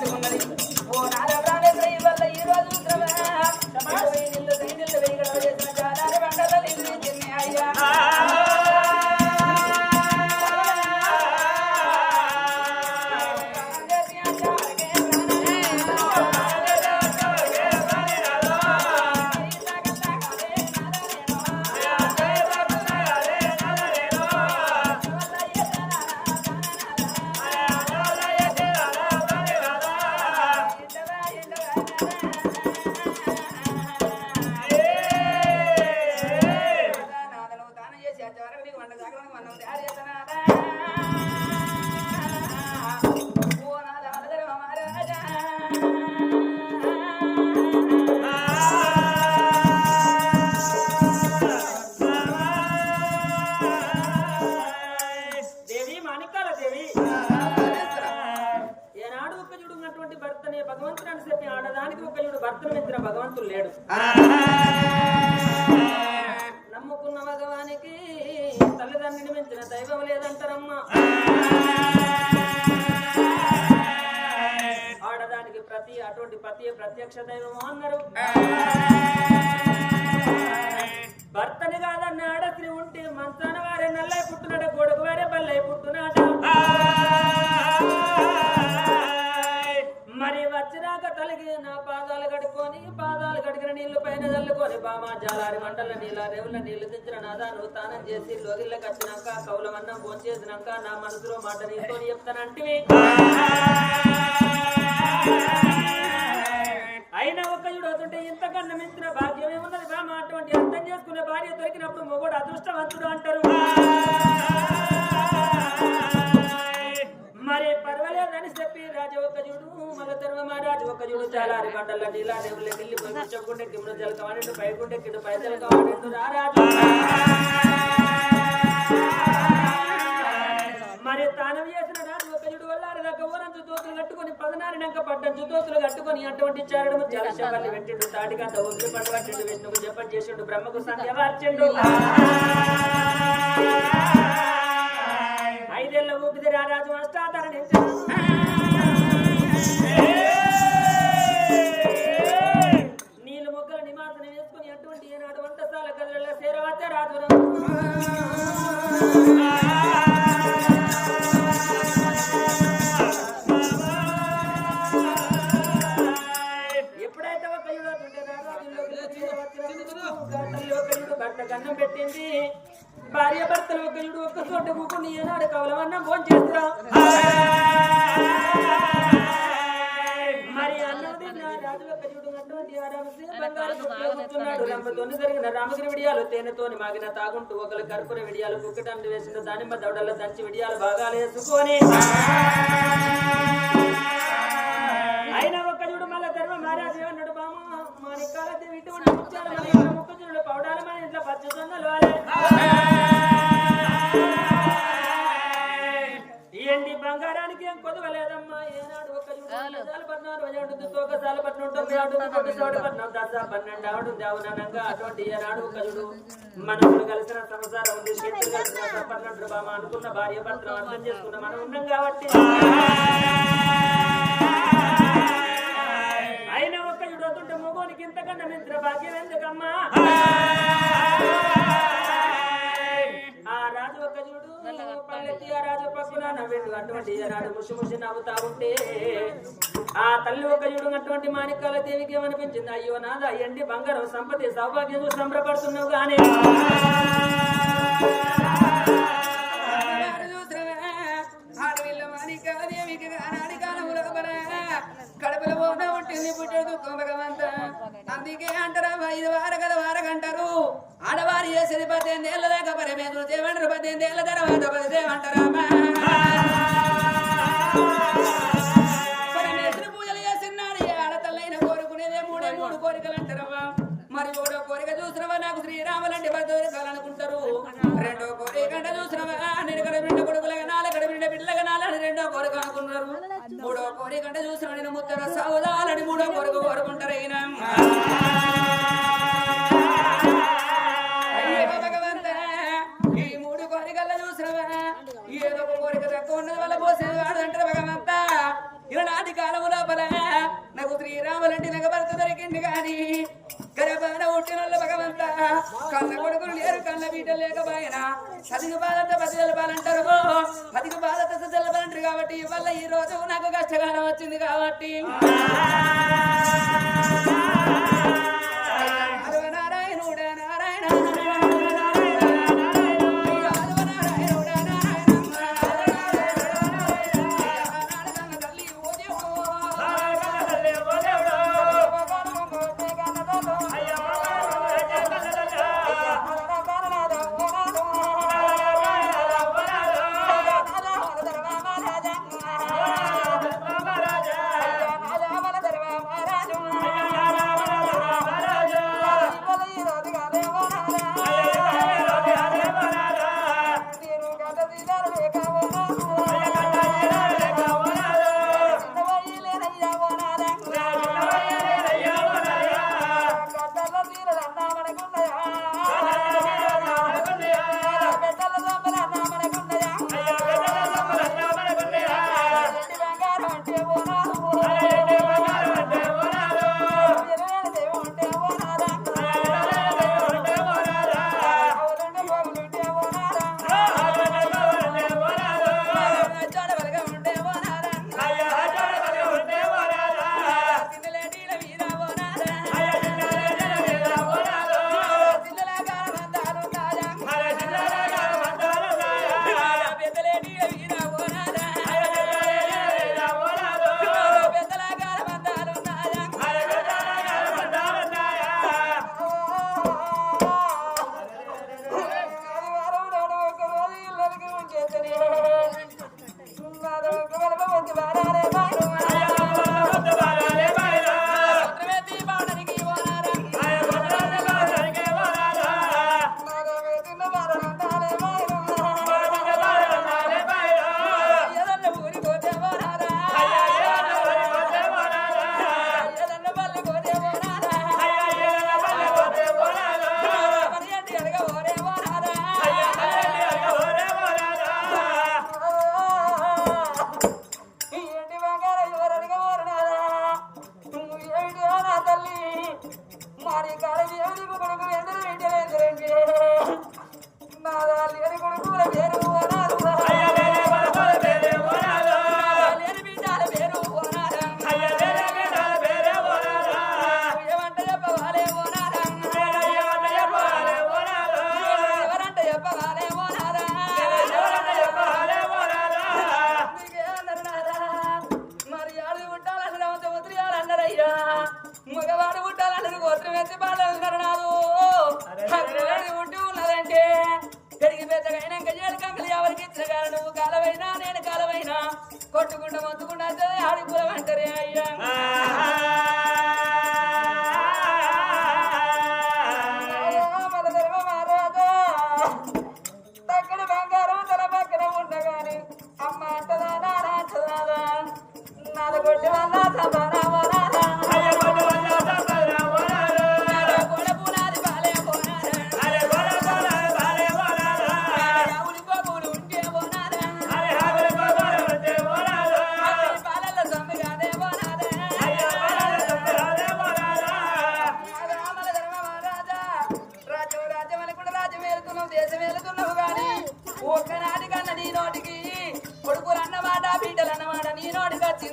Por alabar. బామా జాలారి మంటల నీళ్ళ రేవుల నీళ్ళు తెచ్చిన నాదాను తానం చేసి లోగిళ్ళకి వచ్చినాక కౌలమన్నం భోంచేసినాక నా మనసులో మాట నీతో చెప్తానంటివి అయినా ఒక్క చూడవుతుంటే ఇంతకన్నా మించిన భాగ్యం ఏమున్నది బామ అటువంటి అర్థం చేసుకునే భార్య దొరికినప్పుడు మొగుడు అదృష్టవంతుడు అంటారు. మరి పర్వాలేదని చెప్పి రాజు ఒక్క చూడు మగ తర్వ మహారాజు ఒక్క చూడు చాలా అరి మండల నీలా దేవుళ్ళకి వెళ్ళి పోయి చెప్పుకుంటే కిమ్మ జలకవాడిండు పైకుంటే కింద పై జలకవాడిండు రారాజు మరి తానం చేసిన రాజు ఒక జుడు వల్ల దాకా ఊరంచు దోతులు కట్టుకొని పదనారినాక పడ్డంచు దోతులు కట్టుకొని అటువంటి చారడము జలశవాన్ని పెట్టిండు తాటికంత ఒగ్గు పండు విష్ణుకు జపం చేసిండు బ్రహ్మకు సంధ్యవార్చిండు ఐదేళ్ళ ఊపిది రారాజు అష్టాధరణ గదులలో సేరవచ్చ రాజు ఎప్పుడైతే ఒక యువతుంటే భర్త కన్నం పెట్టింది. భార్య భర్తలు ఒక యుడు ఒక్క చోట కూకుని ఏనాడు కవలవన్నం ఫోన్ చేస్తున్నా మరి అన్నం తిన్న రాజు ఒక రామగిరి విడియాలు తేనెతోని మాగిన తాగుంటూ ఒకరు కర్పూర విడియాలు కుక్కటాన్ని వేసిన దానిమ్మ దౌడల్లో దంచి విడియాలు భాగాలు వేసుకొని అయినా ఒక్క చూడు మళ్ళా ధర్మ మహారాజు ఏమన్నాడు బామ. మా నిక్కాల దేవి మన ఇంట్లో ముక్కజునుడు పౌడాలు మన ఇంట్లో పచ్చ సొన్నలు ఎండి బంగారానికి ఏం కొదవలేదమ్మా. ఏనాడు ఒక పద్నాలుగు రోజు ఉంటుంది తోక సాల పట్నం తొమ్మిది ఆడుంది కొద్ది సోడు పట్నం దశ పన్నెండు ఆడుంది అవుననంగా అటువంటి ఏనాడు ఒక చూడు మనసులు కలిసిన సంసారం ఉంది. చేతులు కలిసిన సంపన్నుడు బామ అనుకున్న భార్య భర్తలు అర్థం చేసుకున్న. మనం ఉన్నాం కాబట్టి. అయినా ఒక్క యుడవుతుంటే మగోనికి ఇంతకన్నా మిత్ర భాగ్యం ఎందుకమ్మా? ఆ తల్లి ఒక్క చూడు అటువంటి మాణిక్యాల దేవికి ఏమనిపించింది? అయ్యో నాదా ఎండి బంగారం సంపత్తి సౌభాగ్యం సంబరపడుతున్నావు కానీ వచ్చింది కాబట్టి. ఏడుగు పొడుగు ఎదురు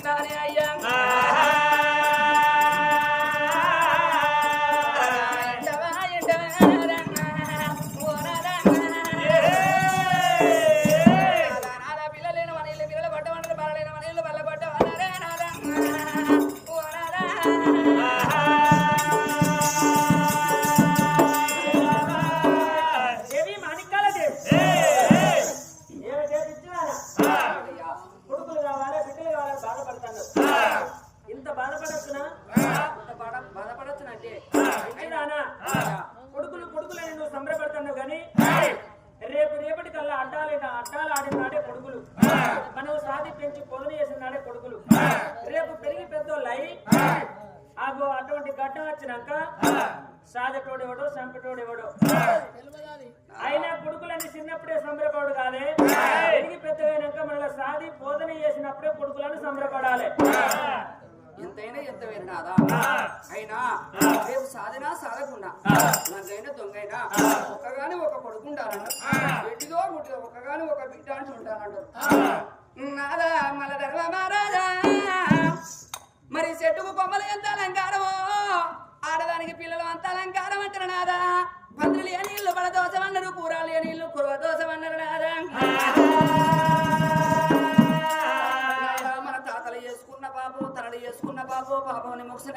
Nadia, yeah. అడ్డాలు ఆడినాడే కొడుకులు. మనం సాధి పెంచి పొదన చేసిన కొడుకులు. రేపు పెరిగి పెద్దోళ్ళు అయి అటువంటి గడ్డ వచ్చినాక సాధటోడు ఎవడో సంపటోడు ఎవడో. అయినా కొడుకులని చిన్నప్పుడే సంబరపడు కాలే. పెరిగి పెద్దవైనాక మనలో సాధి బోధన చేసినప్పుడే కొడుకులను సంబరపడాలి. ఎంతైనా ఎంత నాదా అయినా రేపు సాధనా సాధకుండా నాకైనా దొంగైనా ఒక్కగానే ఒక కొడుకుంటారన్న ఎట్టిదో ముట్టిదో ఒక్కగానే ఒక బిడ్డ అంటూ ఉంటానంటారు నాదా మల ధర్మ మహారాజా. మరి చెట్టుకు కొమ్మలు ఎంత అలంకారమో ఆడదానికి పిల్లలు అంత అలంకారం అంటారు నాదా. పందిరి లేని ఇల్లు పడదోసం అన్నారు కూరలు లేని ఇల్లు కురవ దోసం అన్నారు నాదా,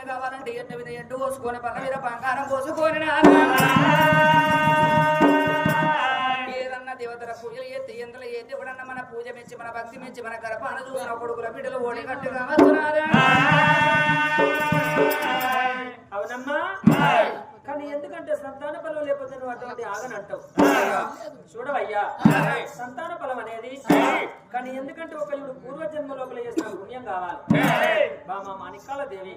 కావాలంటే ఎట్ట మీద పోసుకొని పక్క మీద బంగారం పోసుకొని ఏదన్నా దేవతల పూజలు ఎత్తి ఎందులో ఏ దేవుడన్నా మన పూజ మెచ్చి మన భక్తి మెచ్చి మన గర్భాన చూసిన కొడుకుల బిడ్డలు ఓడి కట్టుగా వస్తున్నారా? అవునమ్మా. కానీ ఎందుకంటే సంతాన బలం లేకపోతే నువ్వు అటువంటి ఆగని అంటావు. చూడవయ్యా. సంతాన బలం అనేది కానీ ఎందుకంటే ఒక ఇప్పుడు పూర్వజన్మ లోపల చేసిన పుణ్యం కావాలి. బామా మాణికాల దేవి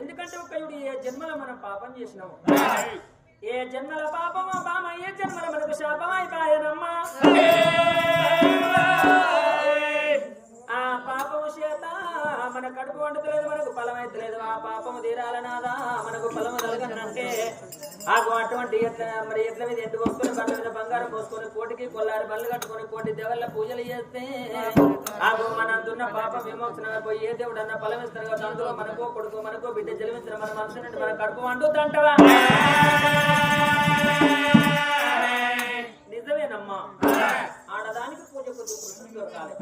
ఎందుకంటే ఒక ఇప్పుడు ఏ జన్మలో మనం పాపం చేసినాము ఏ జన్మల పాపమో బామ ఏ జన్మల మనకు శాపమైపాయనమ్మా ఆ పాపము చేత మన కడుపు వండుతలేదు మనకు ఫలం అయితలేదు. ఆ పాపము తీరాలనాదా మనకు ఫలము కలగనంటే ఆకు అటువంటి ఎట్ల మరి ఎట్ల మీద ఎట్టు పోసుకొని బండ్ల మీద బంగారం పోసుకొని కోటికి కొల్లారి బళ్ళు కట్టుకొని కోటి దేవుళ్ళ పూజలు చేస్తే ఆకు మనందున్న పాప విమోచన పోయి ఏ దేవుడు అన్న ఫలం ఇస్తారు కదా అందులో మనకో కొడుకు మనకో బిడ్డ జలిమించిన మన మనసు నుండి మన కడుపు వండుతంటవా నిజమేనమ్మా. ఆడదానికి పూజ కొద్ది దొరకాలి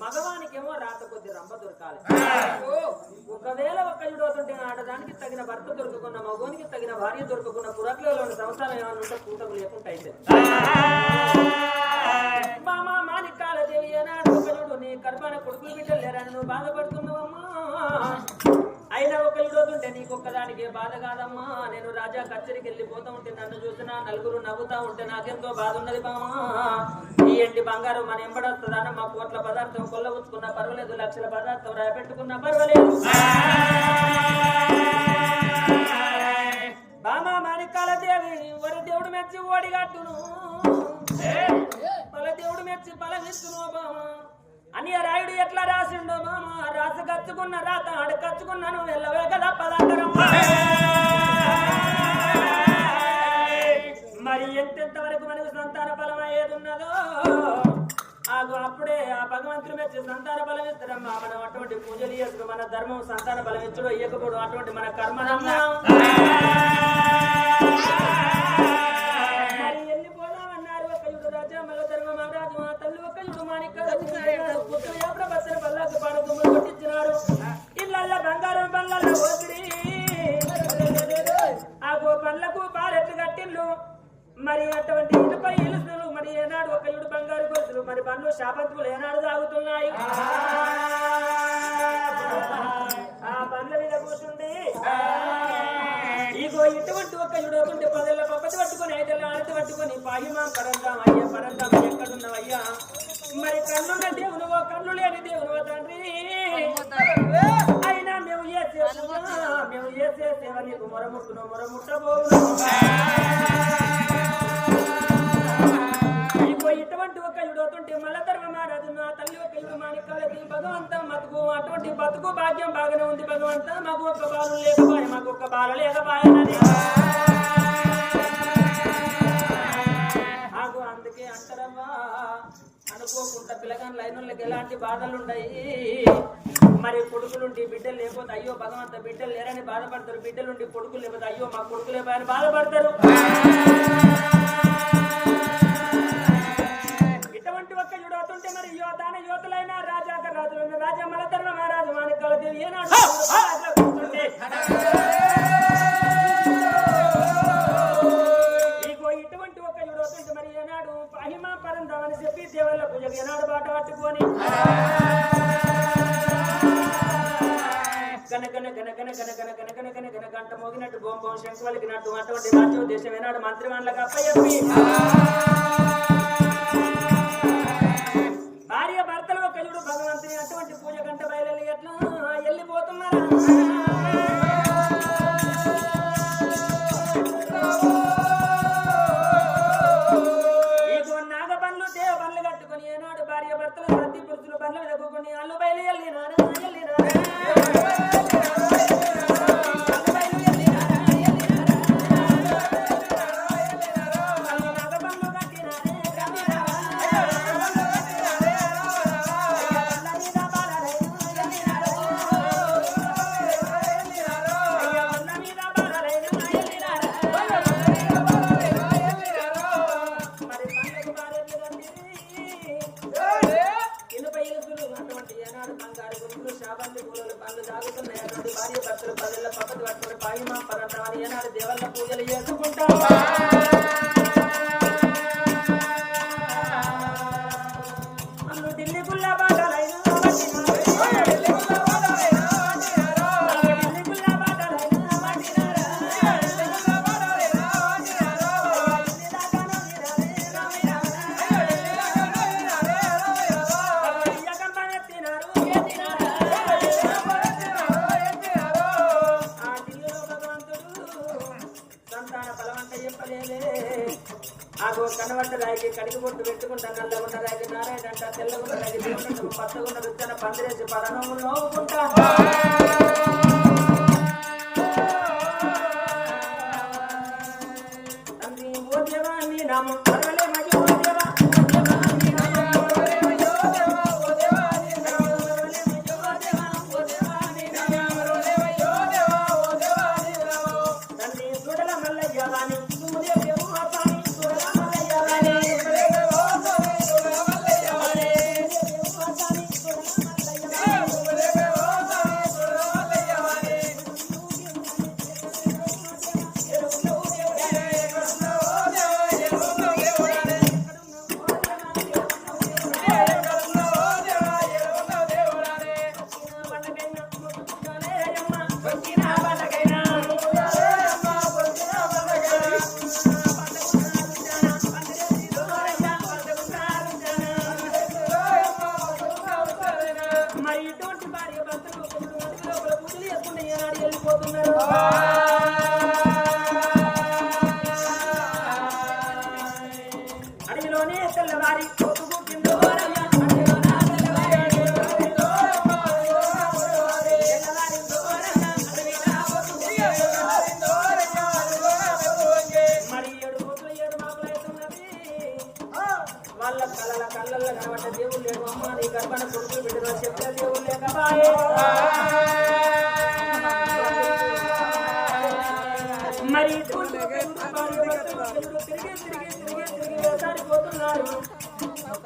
మగవానికేమో రాత కొద్ది రంభ దొరకాలి ఒకవేళ ఒక్క యుడవుతుంటే ఆడదానికి తగిన భర్త దొరకకున్న మగోనికి తగిన భార్య దొరకకున్న పురట్లలో సంవత్సరం ఏమైనా ఉంటే కూటమి లేకుండా అయితే. మామా మాణిక్యాల దేవి అన్నాడు నీ కర్మాన కొడుకులు బిడ్డలు లేరని నువ్వు బాధపడుతున్నావమ్మా. అయినా ఒక ఇడవుతుంటే నీకు ఒక్కదానికి బాధ కాదమ్మా. నేను రాజా కచ్చరికి వెళ్ళిపోతా ఉంటే నన్ను చూసినా నలుగురు నవ్వుతా ఉంటే నాకెంతో బాధ ఉన్నది బామా ఈ ఎండి బంగారం మన ఎంబడొస్తుందన్న మా కోట్ల పదార్థం కొల్లవుచ్చుకున్న పర్వాలేదు లక్షల పదార్థం రాయపెట్టుకున్నా పర్వాలేదు. బామా మాణికాల దేవి వరి దేవుడు మెచ్చి ఓడిగట్టును పల దేవుడు మెచ్చి పలవిస్తును బామ అని ఆ రాయుడు ఎట్లా రాసిండో మామ రాసి కచ్చుకున్న రాత ఆడ కచ్చుకున్నాను వెళ్ళవే కదా పదార్థరమ్మా మరి ఎంతెంత వరకు మనకు సంతాన ఫలం అయ్యేది ఉన్నదో ఆగు అప్పుడే ఆ భగవంతుడు మెచ్చి సంతాన బలం ఇస్తారమ్మా మనం అటువంటి పూజలు చేసుకు మన ధర్మం సంతాన బలం ఇచ్చడు ఇయ్యకపోవడం అటువంటి మన కర్మనమ్మా మరి వెళ్ళిపోదామన్నారు ఒక యుడు రాజా మల్ల ధర్మ మహారాజు ఆ పాడు ఇళ్ళల్లో బంగారం పళ్ళల్లో ఆ గో పండ్లకు పాలెట్లు కట్టిండ్లు మరి అటువంటి ఇటుపై ఇలుసులు మరి ఏనాడు ఒక ఇడు బంగారు గొలుసులు మరి పండ్లు శాపంతులు ఏనాడు తాగుతున్నాయి ఆ పండ్ల మీద కూర్చుంది ఇగో ఇటువంటి ఒక ఇడవకుంటే పదేళ్ళ పప్పతి పట్టుకొని ఐదేళ్ళ ఆడతి పట్టుకొని పాహిమా పరందాం అయ్యా పరందాం ఎక్కడున్నావయ్యా? మరి కన్నున్న దేవునువో కన్ను లేని దేవునువో తండ్రి. అయినా మేము ఏ సేవ మేము ఏ సేవ నీకు మొరముట్టును ఇటువంటి ఒక ఇడవుతుంటే మళ్ళా తర్వాత మహారాజు నా తల్లి ఒక ఇడు మాణిక్యాలది భగవంత మతుకు అటువంటి బతుకు భాగ్యం బాగానే ఉంది భగవంత. మాకు ఒక్క బాలు లేకపోయే మాకు ఒక్క బాల లేకపోయానని పిల్లగాని లైన్లకి ఎలాంటి బాధలు ఉన్నాయి మరి కొడుకులుండి బిడ్డలు లేకపోతే అయ్యో భగవంత బిడ్డలు లేరని బాధపడతారు. బిడ్డలుండి కొడుకులు లేకపోతే అయ్యో మా కొడుకు లేకపోయని బాధపడతారు. ఇటువంటి ఒక్క యుడవుతుంటే మరి యువతాన యువతులైన రాజాక రాజులైన రాజా మలధర్మ మహారాజు మాణిక్యాల దేవి ఏనాడు ఈనాడు మహిమా పరంధామని చెప్పి దేవుళ్ళ పూజకు ఏనాడు బాట పట్టుకొని గనగన గనగన గనగన గనగన గనగన గంట మోగినట్టు బోం బోం శంకువలికినట్టు అటువంటి రాజ్యోదేశం ఏనాడు మంత్రి మండలకు అప్ప పట్టుకున్న విత్తన పందిరేసి పరణంలో ఉంటాను ఇటువంటి వారి భక్తులు పూజలు చేసుకున్న ఏనాడు వెళ్ళిపోతున్నారు.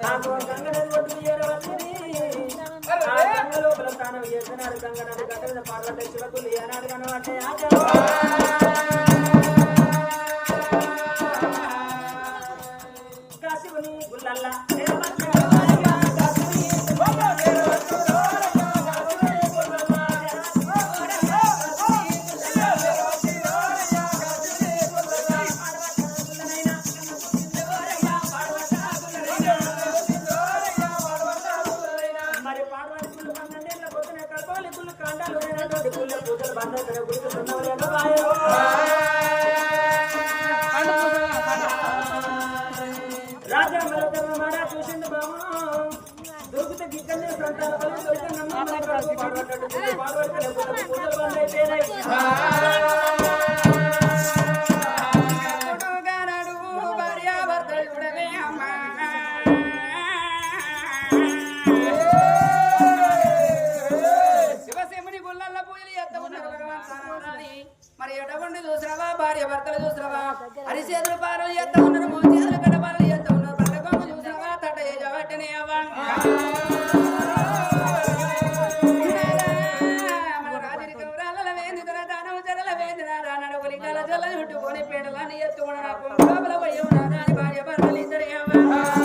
నాకు గంగనది ఒడ్డు గంగ లోపల తాను చేసినాడు గంగనది గంగ పార్వత శివతులు పార్వతి జల జల చుట్టూ పోని పేడలా నీ ఎత్తుకున్న నాకు భార్య భర్తలు ఇద్దరు ఏమన్నా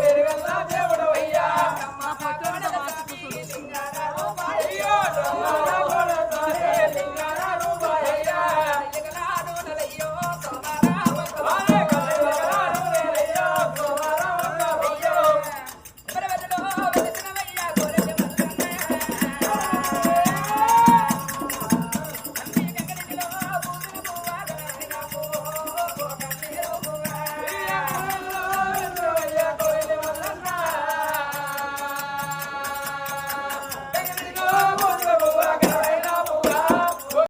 పెరగల్లా దేవుడు.